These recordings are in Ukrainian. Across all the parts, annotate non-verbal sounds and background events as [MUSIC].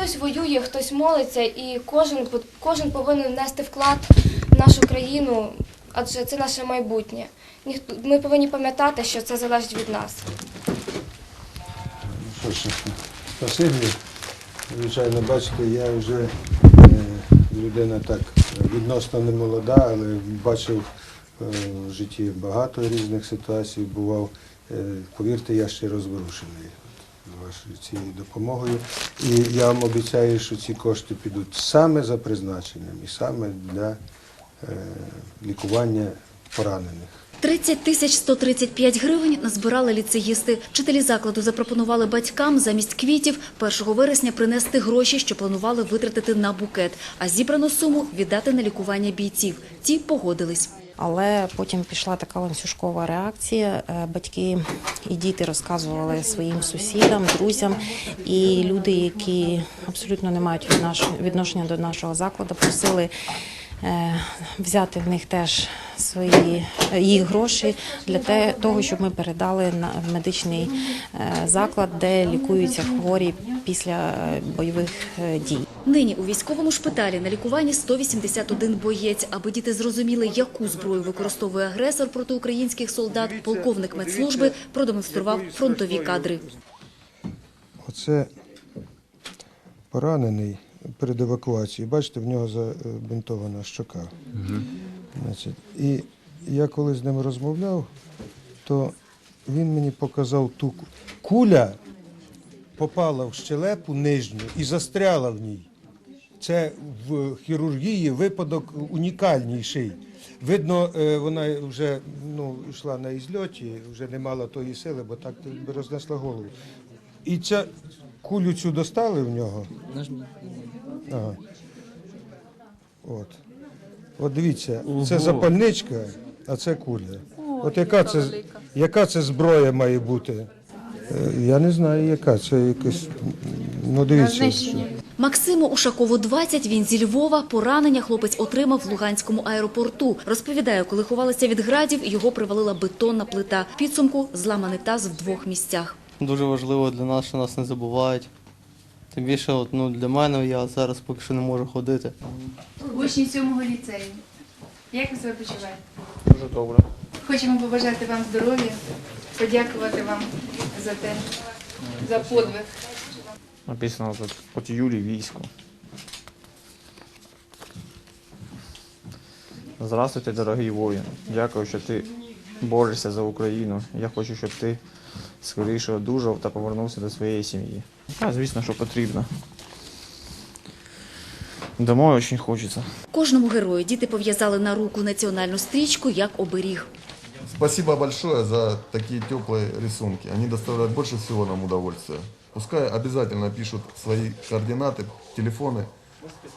Хтось воює, хтось молиться, і кожен, кожен повинен внести вклад в нашу країну, адже це наше майбутнє. Ми повинні пам'ятати, що це залежить від нас. Ж, спасибі. Звичайно, бачите, я вже е, людина так відносно не молода, але бачив е, в житті багато різних ситуацій, бував. Е, повірте, я ще розворушений вашою цією допомогою. І я вам обіцяю, що ці кошти підуть саме за призначенням і саме для е, лікування поранених. 30 тисяч 135 гривень назбирали ліцеїсти. Вчителі закладу запропонували батькам замість квітів 1 вересня принести гроші, що планували витратити на букет, а зібрану суму віддати на лікування бійців. Ті погодились. Але потім пішла така ланцюжкова реакція. Е, Батьки і діти розказували своїм сусідам, друзям, і люди, які абсолютно не мають віднош- відношення до нашого закладу, просили взяти в них теж свої е, їх гроші для того, щоб ми передали на медичний е, заклад, де лікуються хворі після е, бойових е, дій. Нині у військовому шпиталі на лікуванні 181 боєць. Аби діти зрозуміли, яку зброю використовує агресор проти українських солдат, полковник медслужби продемонстрував фронтові кадри. Оце поранений перед евакуацією. Бачите, в нього забинтована щока. Значить, і я коли з ним розмовляв, то він мені показав ту ку- куля попала в щелепу нижню і застряла в ній. Це в хірургії випадок унікальніший. Видно, е, вона вже ну, йшла на ізльоті, вже не мала тої сили, бо так би рознесла голову. І ця кулю цю достали в нього. Ага. От. От дивіться, це запальничка, а це куля. От яка це, яка це зброя має бути? Е, Я не знаю, яка. Це якась. Ну, дивіться. Максиму Ушакову 20, він зі Львова. Поранення хлопець отримав в Луганському аеропорту. Розповідає, коли ховалися від градів, його привалила бетонна плита. В Підсумку зламаний таз в двох місцях. Дуже важливо для нас, що нас не забувають. Тим більше, от, ну, для мене я зараз поки що не можу ходити. Учні сьомого ліцею. Як ви себе почуваєте? Дуже добре. Хочемо побажати вам здоров'я, подякувати вам за те, за подвиг. Написано тут от Юлі військо. Здравствуйте, дорогий воїн. Дякую, що ти борешся за Україну. Я хочу, щоб ти скоріше одужав та повернувся до своєї сім'ї. А, звісно, що потрібно. Домой дуже хочеться. Кожному герою діти пов'язали на руку національну стрічку як оберіг. Спасибо большое за такие теплые рисунки. Они доставляют больше всего нам удовольствия. Пускай обязательно пишут свои координаты, телефоны.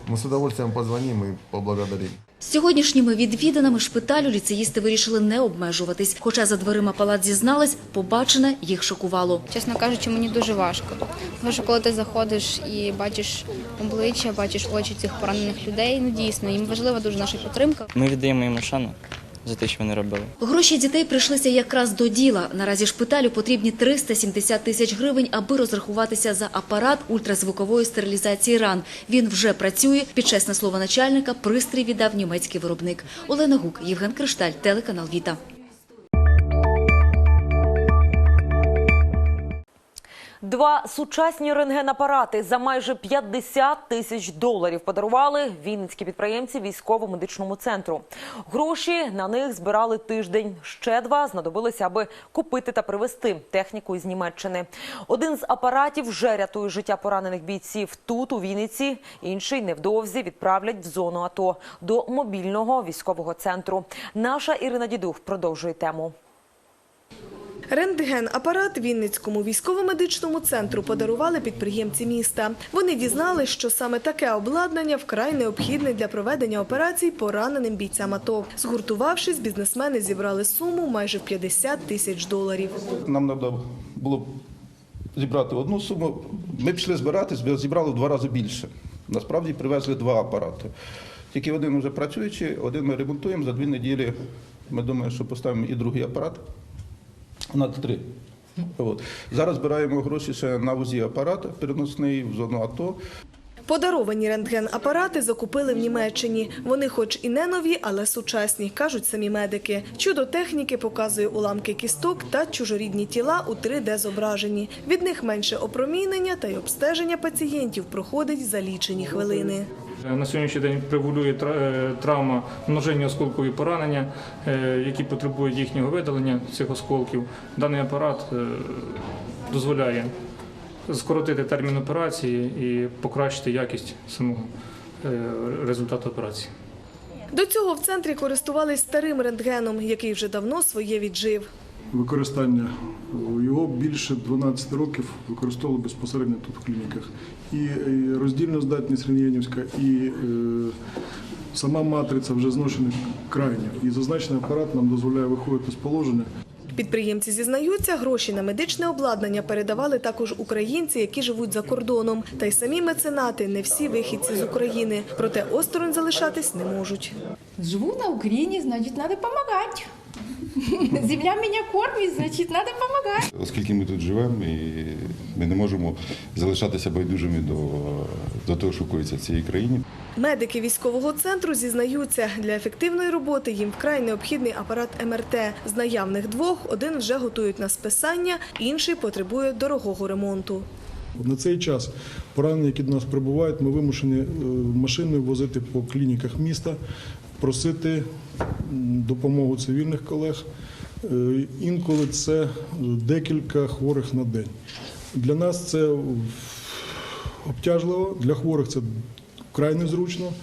Мы з удовольствием позвоним і поблагодарим. З Сьогоднішніми відвіданими шпиталю ліцеїсти вирішили не обмежуватись. Хоча за дверима палат зізнались, побачене їх шокувало. Чесно кажучи, мені дуже важко. Тому що коли ти заходиш і бачиш обличчя, бачиш очі цих поранених людей, ну дійсно їм важлива дуже наша підтримка. Ми віддаємо їм шану за те, що вони робили. Гроші дітей прийшлися якраз до діла. Наразі шпиталю потрібні 370 тисяч гривень, аби розрахуватися за апарат ультразвукової стерилізації ран. Він вже працює. Під чесне слово начальника пристрій віддав німецький виробник. Олена Гук, Євген Кришталь, телеканал Віта. Два сучасні рентгенапарати за майже 50 тисяч доларів подарували вінницькі підприємці військово-медичному центру. Гроші на них збирали тиждень. Ще два знадобилися, аби купити та привезти техніку із Німеччини. Один з апаратів вже рятує життя поранених бійців тут, у Вінниці. Інший невдовзі відправлять в зону АТО до мобільного військового центру. Наша Ірина Дідух продовжує тему. Рентген-апарат Вінницькому військово-медичному центру подарували підприємці міста. Вони дізнали, що саме таке обладнання вкрай необхідне для проведення операцій пораненим бійцям АТО. Згуртувавшись, бізнесмени зібрали суму майже в 50 тисяч доларів. Нам треба було зібрати одну суму. Ми пішли збиратись, зібрали в два рази більше. Насправді привезли два апарати. Тільки один вже працюючий, один ми ремонтуємо. За дві неділі ми думаємо, що поставимо і другий апарат. На три. От. Зараз збираємо гроші ще на УЗІ апарат переносний в зону АТО. Подаровані рентген-апарати закупили в Німеччині. Вони хоч і не нові, але сучасні, кажуть самі медики. Чудо техніки показує уламки кісток та чужорідні тіла у 3D-зображенні. Від них менше опромінення та й обстеження пацієнтів проходить за лічені хвилини. На сьогоднішній день превалює е, травма множинні осколкові поранення, е, які потребують їхнього видалення цих осколків. Даний апарат е, дозволяє скоротити термін операції і покращити якість самого е, результату операції. До цього в центрі користувались старим рентгеном, який вже давно своє віджив. Використання його більше 12 років використовували безпосередньо тут в клініках. І і роздільна здатність рентгенівська, і е, сама матриця вже зношена крайньо. І зазначений апарат нам дозволяє виходити з положення. Підприємці зізнаються, гроші на медичне обладнання передавали також українці, які живуть за кордоном. Та й самі меценати не всі вихідці з України. Проте осторонь залишатись не можуть. Живу на Украине, значит, надо помогать. [LAUGHS] Земля меня кормит, значит, надо помогать. Оскільки ми тут живемо, і ми не можемо залишатися байдужими до, до того, що коїться в цій країні. Медики військового центру зізнаються, для ефективної роботи їм вкрай необхідний апарат МРТ. З наявних двох один вже готують на списання, інший потребує дорогого ремонту. На цей час поранені, які до нас прибувають, ми вимушені е, машиною возити по клініках міста, просити допомогу цивільних колег. Е, Інколи це декілька хворих на день. Для нас це обтяжливо, для хворих це вкрай незручно.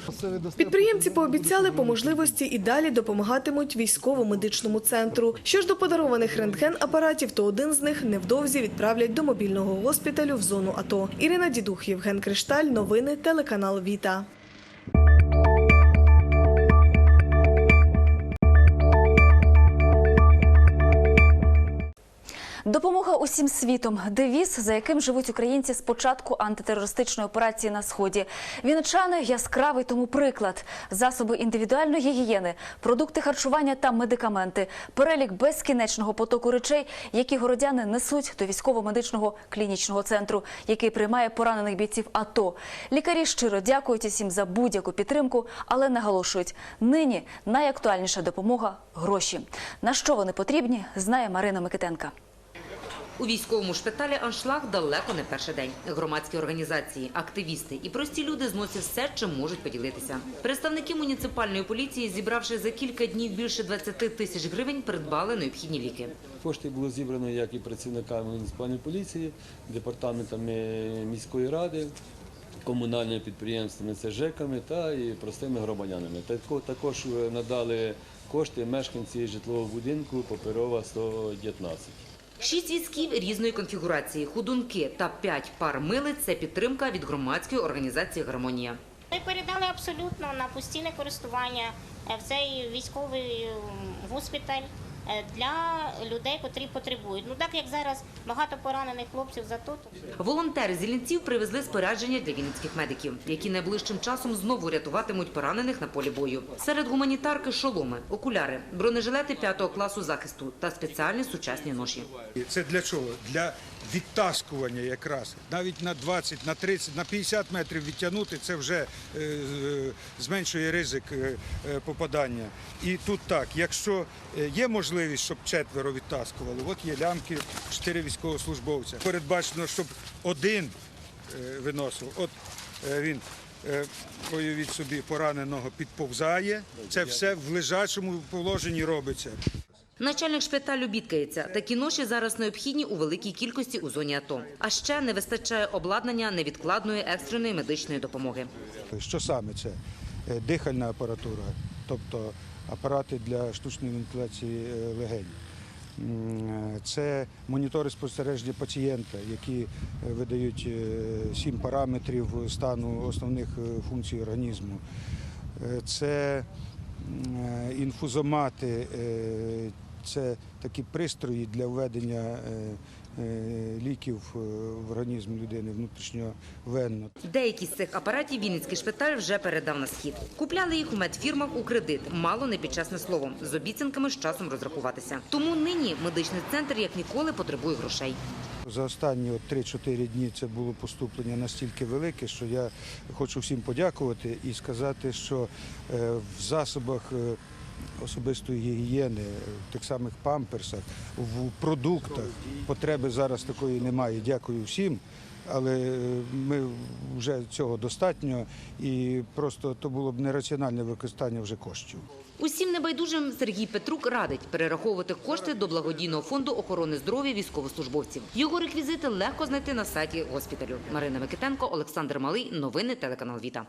Підприємці пообіцяли по можливості і далі допомагатимуть військово-медичному центру. Що ж до подарованих рентген-апаратів, то один з них невдовзі відправлять до мобільного госпіталю в зону АТО. Ірина Дідух, Євген Кришталь, новини, телеканал Віта. Допомога усім світом девіз, за яким живуть українці з початку антитерористичної операції на сході. Вінничани яскравий тому приклад: засоби індивідуальної гігієни, продукти харчування та медикаменти, перелік безкінечного потоку речей, які городяни несуть до військово-медичного клінічного центру, який приймає поранених бійців АТО. Лікарі щиро дякують усім за будь-яку підтримку, але наголошують, нині найактуальніша допомога гроші. На що вони потрібні, знає Марина Микитенка. У військовому шпиталі аншлаг далеко не перший день. Громадські організації, активісти і прості люди зносять все, чим можуть поділитися. Представники муніципальної поліції, зібравши за кілька днів більше 20 тисяч гривень, придбали необхідні ліки. Кошти було зібрано як і працівниками муніципальної поліції, департаментами міської ради, комунальними підприємствами, це ЖЕКами та і простими громадянами. Тако- Також е, надали кошти мешканці житлового будинку Паперова 119. Шість візків різної конфігурації, худунки та п'ять пар мили – це підтримка від громадської організації «Гармонія». Ми передали абсолютно на постійне користування е, в цей військовий госпіталь е, для людей, котрі потребують. Ну так як зараз багато поранених хлопців за то. Волонтери з Іллінців привезли спорядження для вінницьких медиків, які найближчим часом знову рятуватимуть поранених на полі бою. Серед гуманітарки шоломи, окуляри, бронежилети п'ятого класу захисту та спеціальні сучасні ноші. Це для чого? Для відтаскування якраз. Навіть на 20, на 30, на 50 метрів відтягнути це вже е, зменшує ризик е, е, попадання. І тут так, якщо є можливість, щоб четверо відтаскували, от є лямки, чотири військовослужбовця. Передбачено, щоб один виносив. От він. Уявіть собі, пораненого підповзає. Це все в лежачому положенні робиться. Начальник шпиталю бідкається. Такі ноші зараз необхідні у великій кількості у зоні АТО. А ще не вистачає обладнання невідкладної екстреної медичної допомоги. Що саме це? Е, Дихальна апаратура, тобто апарати для штучної вентиляції е, легень. Е, Це монітори спостереження пацієнта, які видають сім параметрів стану основних функцій організму. Це інфузомати, це такі пристрої для введення е, е, ліків е, в організм людини внутрішньовенно. Деякі з цих апаратів Вінницький шпиталь вже передав на схід. Купляли їх у медфірмах у кредит, мало не під чесне слово, з обіцянками з часом розрахуватися. Тому нині медичний центр як ніколи потребує грошей. За останні от 3-4 дні це було поступлення настільки велике, що я хочу всім подякувати і сказати, що в засобах особистої гігієни, в тих самих памперсах, в продуктах потреби зараз такої немає. Дякую всім. Але е, ми вже цього достатньо, і просто то було б нераціональне використання вже коштів. Усім небайдужим Сергій Петрук радить перераховувати кошти до благодійного фонду охорони здоров'я військовослужбовців. Його реквізити легко знайти на сайті госпіталю. Марина Микитенко, Олександр Малий. Новини телеканал Віта.